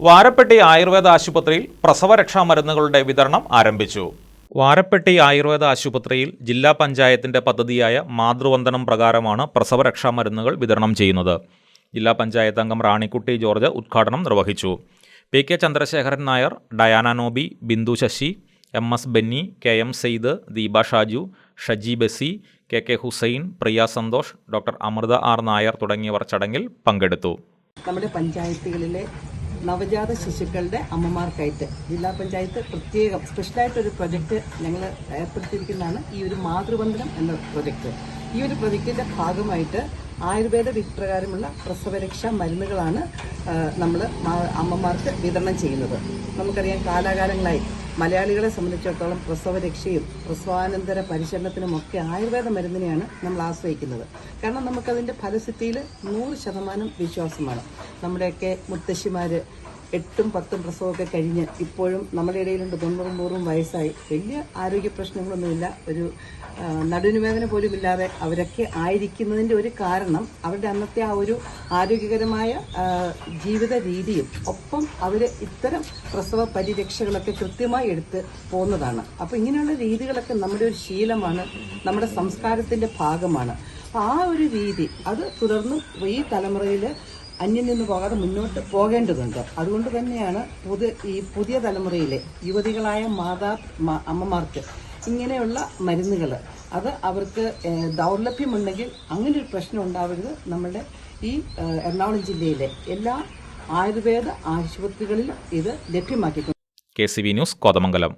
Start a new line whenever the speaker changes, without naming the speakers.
വാരപ്പെട്ടി ആയുർവേദ ആശുപത്രിയിൽ പ്രസവരക്ഷാ മരുന്നുകളുടെ വിതരണം ആരംഭിച്ചു. വാരപ്പെട്ടി ആയുർവേദ ആശുപത്രിയിൽ ജില്ലാ പഞ്ചായത്തിന്റെ പദ്ധതിയായ മാതൃവന്ദനം പ്രകാരമാണ് പ്രസവരക്ഷാ മരുന്നുകൾ വിതരണം ചെയ്യുന്നത്. ജില്ലാ പഞ്ചായത്ത് അംഗം റാണിക്കുട്ടി ജോർജ് ഉദ്ഘാടനം നിർവഹിച്ചു. P K Chandrasekharan Nair Diana Noby Bindu Sasi M S Benny K M Syed Deepa Shaju Shaji Basi K K Hussain Priya Santhosh doctor Amritha R Nair തുടങ്ങിയവർ ചടങ്ങിൽ പങ്കെടുത്തു.
നമ്മുടെ പഞ്ചായത്തുകളിലെ നവജാത ശിശുക്കളുടെ അമ്മമാർക്കായിട്ട് ജില്ലാ പഞ്ചായത്ത് പ്രത്യേകം സ്പെഷ്യലായിട്ടൊരു പ്രൊജക്റ്റ് ഞങ്ങൾ ഏർപ്പെടുത്തിയിരിക്കുന്നതാണ് ഈ ഒരു മാതൃവന്ദനം എന്ന പ്രൊജക്റ്റ്. ഈ ഒരു പ്രൊജക്റ്റിന്റെ ഭാഗമായിട്ട് ആയുർവേദ വിപ്രകാരമുള്ള പ്രസവരക്ഷാ മരുന്നുകളാണ് നമ്മൾ അമ്മമാർക്ക് വിതരണം ചെയ്യുന്നത്. നമുക്കറിയാം കാലാകാലങ്ങളായി മലയാളികളെ സംബന്ധിച്ചിടത്തോളം പ്രസവരക്ഷയും പ്രസവാനന്തര പരിചരണത്തിനുമൊക്കെ ആയുർവേദ മരുന്നിനെയാണ് നമ്മൾ ആശ്രയിക്കുന്നത്. കാരണം നമുക്കതിന്റെ ഫലസിദ്ധിയിൽ നൂറ് ശതമാനം വിശ്വാസമാണ്. നമ്മുടെയൊക്കെ മുത്തശ്ശിമാർ എട്ടും പത്തും പ്രസവമൊക്കെ കഴിഞ്ഞ് ഇപ്പോഴും നമ്മുടെ ഇടയിലുണ്ട് തൊണ്ണൂറും നൂറും വയസ്സായി. വലിയ ആരോഗ്യ പ്രശ്നങ്ങളൊന്നുമില്ല. ഒരു നടുവിനുവേദന പോലും ഇല്ലാതെ അവരൊക്കെ ആയിരിക്കുന്നതിന്റെ ഒരു കാരണം അവരുടെ അന്നത്തെ ആ ഒരു ആരോഗ്യകരമായ ജീവിത രീതിയും ഒപ്പം അവർ ഇത്തരം പ്രസവ പരിരക്ഷകളൊക്കെ കൃത്യമായി എടുത്ത് പോകുന്നതാണ് അപ്പോൾ ഇങ്ങനെയുള്ള രീതികളൊക്കെ നമ്മുടെ ഒരു ശീലമാണ് നമ്മുടെ സംസ്കാരത്തിന്റെ ഭാഗമാണ്. ആ ഒരു രീതി അത് തുടർന്നും ഈ തലമുറയിൽ അന്യം നിന്ന് പോകാതെ മുന്നോട്ട് പോകേണ്ടതുണ്ട്. അതുകൊണ്ട് തന്നെയാണ് പുതിയ ഈ പുതിയ തലമുറയിലെ യുവതികളായ മാതാ അമ്മമാർക്ക് ഇങ്ങനെയുള്ള മരുന്നുകൾ. അത് അവർക്ക് ദൗർലഭ്യമുണ്ടെങ്കിൽ അങ്ങനെ ഒരു പ്രശ്നം ഉണ്ടാവരുത്. നമ്മുടെ ഈ എറണാകുളം ജില്ലയിലെ എല്ലാ ആയുർവേദ ആശുപത്രികളിലും ഇത് ലഭ്യമാക്കിയിട്ടുണ്ട്.
K C V news Kothamangalam.